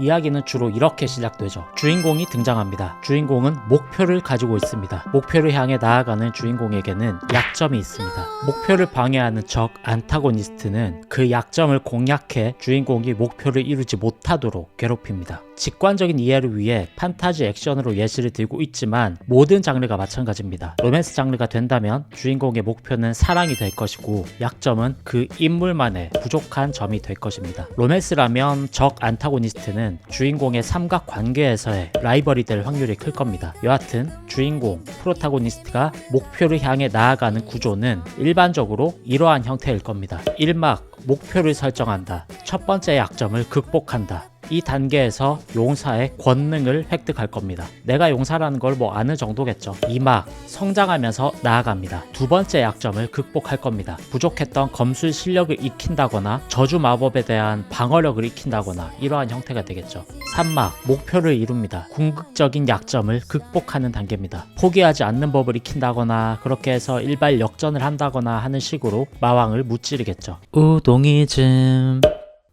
이야기는 주로 이렇게 시작되죠. 주인공이 등장합니다. 주인공은 목표를 가지고 있습니다. 목표를 향해 나아가는 주인공에게는 약점이 있습니다. 목표를 방해하는 적 안타고니스트는 그 약점을 공략해 주인공이 목표를 이루지 못하도록 괴롭힙니다. 직관적인 이해를 위해 판타지 액션으로 예시를 들고 있지만 모든 장르가 마찬가지입니다. 로맨스 장르가 된다면 주인공의 목표는 사랑이 될 것이고 약점은 그 인물만의 부족한 점이 될 것입니다. 로맨스라면 적 안타고니스트는 주인공의 삼각 관계에서의 라이벌이 될 확률이 클 겁니다. 여하튼 주인공 프로타고니스트가 목표를 향해 나아가는 구조는 일반적으로 이러한 형태일 겁니다. 1막 목표를 설정한다. 첫 번째 약점을 극복한다. 이 단계에서 용사의 권능을 획득할 겁니다. 내가 용사라는 걸 뭐 아는 정도겠죠. 2막 성장하면서 나아갑니다. 두 번째 약점을 극복할 겁니다. 부족했던 검술 실력을 익힌다거나 저주 마법에 대한 방어력을 익힌다거나 이러한 형태가 되겠죠. 3막 목표를 이룹니다. 궁극적인 약점을 극복하는 단계입니다. 포기하지 않는 법을 익힌다거나 그렇게 해서 일발 역전을 한다거나 하는 식으로 마왕을 무찌르겠죠. 우동이즘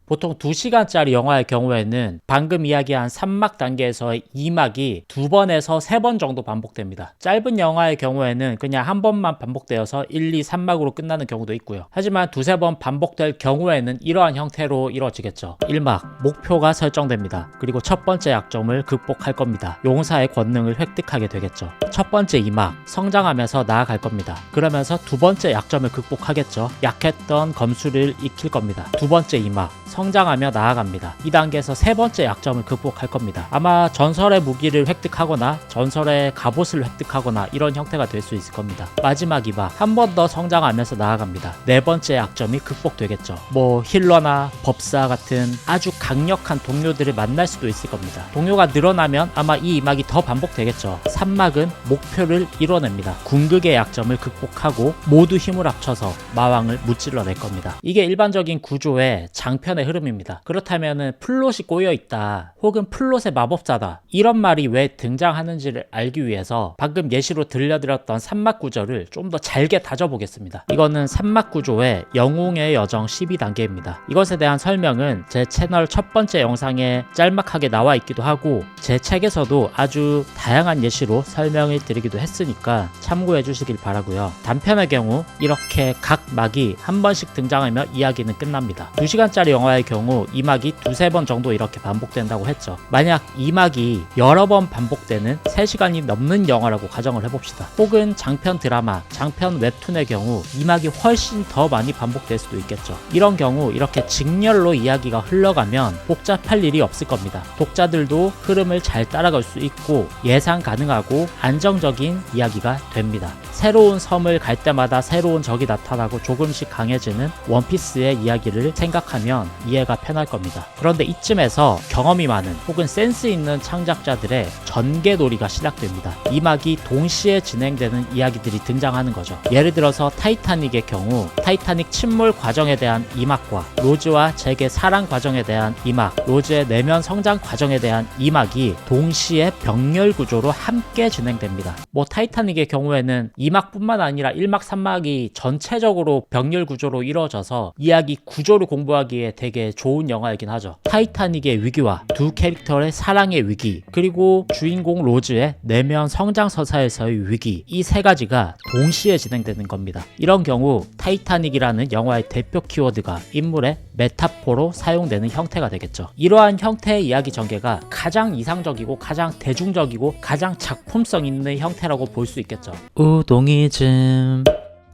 보통 2시간짜리 영화의 경우에는 방금 이야기한 3막 단계에서의 2막이 두 번에서 세 번 정도 반복됩니다. 짧은 영화의 경우에는 그냥 한 번만 반복되어서 1, 2, 3막으로 끝나는 경우도 있고요. 하지만 두세 번 반복될 경우에는 이러한 형태로 이루어지겠죠. 1막, 목표가 설정됩니다. 그리고 첫 번째 약점을 극복할 겁니다. 용사의 권능을 획득하게 되겠죠. 첫 번째 2막, 성장하면서 나아갈 겁니다. 그러면서 두 번째 약점을 극복하겠죠. 약했던 검수를 익힐 겁니다. 두 번째 2막, 성장하며 나아갑니다. 이 단계에서 세 번째 약점을 극복할 겁니다. 아마 전설의 무기를 획득하거나 전설의 갑옷을 획득하거나 이런 형태가 될 수 있을 겁니다. 마지막 2막 한번 더 성장하면서 나아갑니다. 네 번째 약점이 극복되겠죠. 뭐 힐러나 법사 같은 아주 강력한 동료들을 만날 수도 있을 겁니다. 동료가 늘어나면 아마 이 2막이 더 반복되겠죠. 3막은 목표를 이뤄냅니다. 궁극의 약점을 극복하고 모두 힘을 합쳐서 마왕을 무찔러낼 겁니다. 이게 일반적인 구조의 장편 의 흐름입니다. 그렇다면 플롯이 꼬여 있다 혹은 플롯의 마법사다 이런 말이 왜 등장하는지를 알기 위해서 방금 예시로 들려드렸던 삼막 구조를 좀 더 잘게 다져보겠습니다. 이거는 삼막 구조의 영웅의 여정 12단계입니다. 이것에 대한 설명은 제 채널 첫 번째 영상에 짤막하게 나와 있기도 하고 제 책에서도 아주 다양한 예시로 설명을 드리기도 했으니까 참고해 주시길 바라고요. 단편의 경우 이렇게 각 막이 한 번씩 등장하며 이야기는 끝납니다. 2시간짜리 영화 의 경우 이 막이 두세 번 정도 이렇게 반복된다고 했죠. 만약 이 막이 여러 번 반복되는 3시간이 넘는 영화라고 가정을 해봅시다. 혹은 장편 드라마, 장편 웹툰의 경우 이 막이 훨씬 더 많이 반복될 수도 있겠죠. 이런 경우 이렇게 직렬로 이야기가 흘러가면 복잡할 일이 없을 겁니다. 독자들도 흐름을 잘 따라갈 수 있고 예상 가능하고 안정적인 이야기가 됩니다. 새로운 섬을 갈 때마다 새로운 적이 나타나고 조금씩 강해지는 원피스의 이야기를 생각하면 이해가 편할 겁니다. 그런데 이쯤에서 경험이 많은 혹은 센스 있는 창작자들의 전개놀이가 시작됩니다. 이 막이 동시에 진행되는 이야기들이 등장하는 거죠. 예를 들어서 타이타닉의 경우 타이타닉 침몰 과정에 대한 이막과 로즈와 잭의 사랑 과정에 대한 이막, 로즈의 내면 성장 과정에 대한 이막이 동시에 병렬 구조로 함께 진행됩니다. 뭐 타이타닉의 경우에는 2막뿐만 아니라 1막, 3막이 전체적으로 병렬 구조로 이루어져서 이야기 구조를 공부하기에 되게 좋은 영화이긴 하죠. 타이타닉의 위기와 두 캐릭터의 사랑의 위기, 그리고 주인공 로즈의 내면 성장 서사에서의 위기, 이 세 가지가 동시에 진행되는 겁니다. 이런 경우 타이타닉이라는 영화의 대표 키워드가 인물의 메타포로 사용되는 형태가 되겠죠. 이러한 형태의 이야기 전개가 가장 이상적이고 가장 대중적이고 가장 작품성 있는 형태라고 볼 수 있겠죠. 우동이즘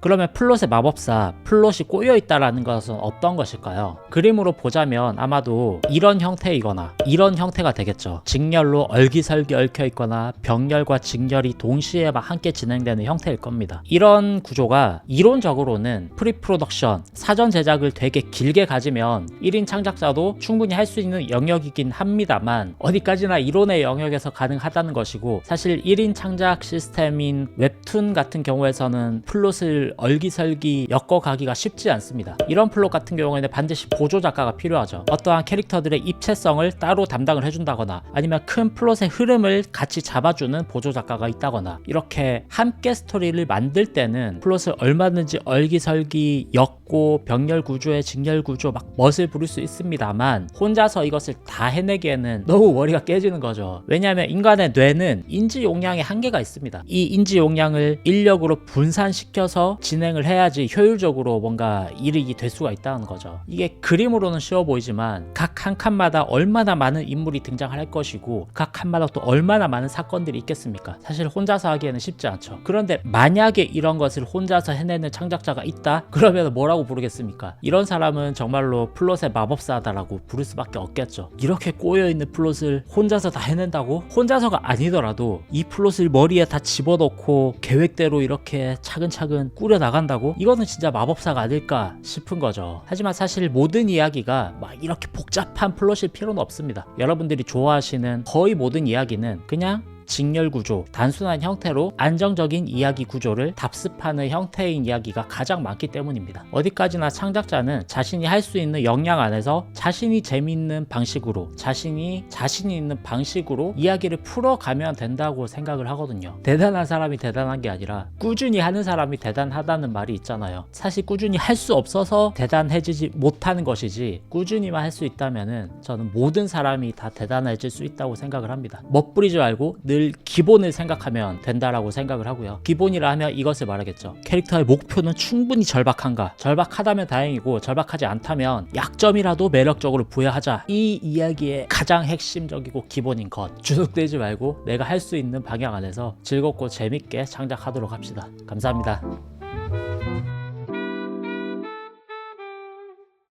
그러면 플롯의 마법사, 플롯이 꼬여 있다라는 것은 어떤 것일까요? 그림으로 보자면 아마도 이런 형태이거나 이런 형태가 되겠죠. 직렬로 얼기설기 얽혀 있거나 병렬과 직렬이 동시에 막 함께 진행되는 형태일 겁니다. 이런 구조가 이론적으로는 프리 프로덕션, 사전 제작을 되게 길게 가지면 1인 창작자도 충분히 할 수 있는 영역이긴 합니다만 어디까지나 이론의 영역에서 가능하다는 것이고 사실 1인 창작 시스템인 웹툰 같은 경우에서는 플롯을 얼기설기 엮어가기가 쉽지 않습니다. 이런 플롯 같은 경우에는 반드시 보조 작가가 필요하죠. 어떠한 캐릭터들의 입체성을 따로 담당을 해준다거나 아니면 큰 플롯의 흐름을 같이 잡아주는 보조 작가가 있다거나 이렇게 함께 스토리를 만들 때는 플롯을 얼마든지 얼기설기 엮고 병렬 구조에 직렬 구조 막 멋을 부릴 수 있습니다만 혼자서 이것을 다 해내기에는 너무 머리가 깨지는 거죠. 왜냐하면 인간의 뇌는 인지 용량에 한계가 있습니다. 이 인지 용량을 인력으로 분산시켜서 진행을 해야지 효율적으로 뭔가 이득이 될 수가 있다는 거죠. 이게 그림으로는 쉬워 보이지만 각 한 칸마다 얼마나 많은 인물이 등장할 것이고 각 칸마다 또 얼마나 많은 사건들이 있겠습니까? 사실 혼자서 하기에는 쉽지 않죠. 그런데 만약에 이런 것을 혼자서 해내는 창작자가 있다? 그러면 뭐라고 부르겠습니까? 이런 사람은 정말로 플롯의 마법사다라고 부를 수밖에 없겠죠. 이렇게 꼬여있는 플롯을 혼자서 다 해낸다고? 혼자서가 아니더라도 이 플롯을 머리에 다 집어넣고 계획대로 이렇게 차근차근 꾸려 나간다고? 이거는 진짜 마법사가 아닐까 싶은 거죠. 하지만 사실 모든 이야기가 막 이렇게 복잡한 플롯일 필요는 없습니다. 여러분들이 좋아하시는 거의 모든 이야기는 그냥 직렬 구조, 단순한 형태로 안정적인 이야기 구조를 답습하는 형태의 이야기가 가장 많기 때문입니다. 어디까지나 창작자는 자신이 할 수 있는 역량 안에서 자신이 재미있는 방식으로, 자신이 자신이 있는 방식으로 이야기를 풀어가면 된다고 생각을 하거든요. 대단한 사람이 대단한 게 아니라 꾸준히 하는 사람이 대단하다는 말이 있잖아요. 사실 꾸준히 할 수 없어서 대단해지지 못하는 것이지 꾸준히만 할 수 있다면은 저는 모든 사람이 다 대단해질 수 있다고 생각을 합니다. 멋부리지 말고 늘 기본을 생각하면 된다라고 생각을 하고요. 기본이라 하면 이것을 말하겠죠. 캐릭터의 목표는 충분히 절박한가? 절박하다면 다행이고 절박하지 않다면 약점이라도 매력적으로 부여하자. 이 이야기의 가장 핵심적이고 기본인 것. 주눅들지 말고 내가 할 수 있는 방향 안에서 즐겁고 재밌게 창작하도록 합시다. 감사합니다.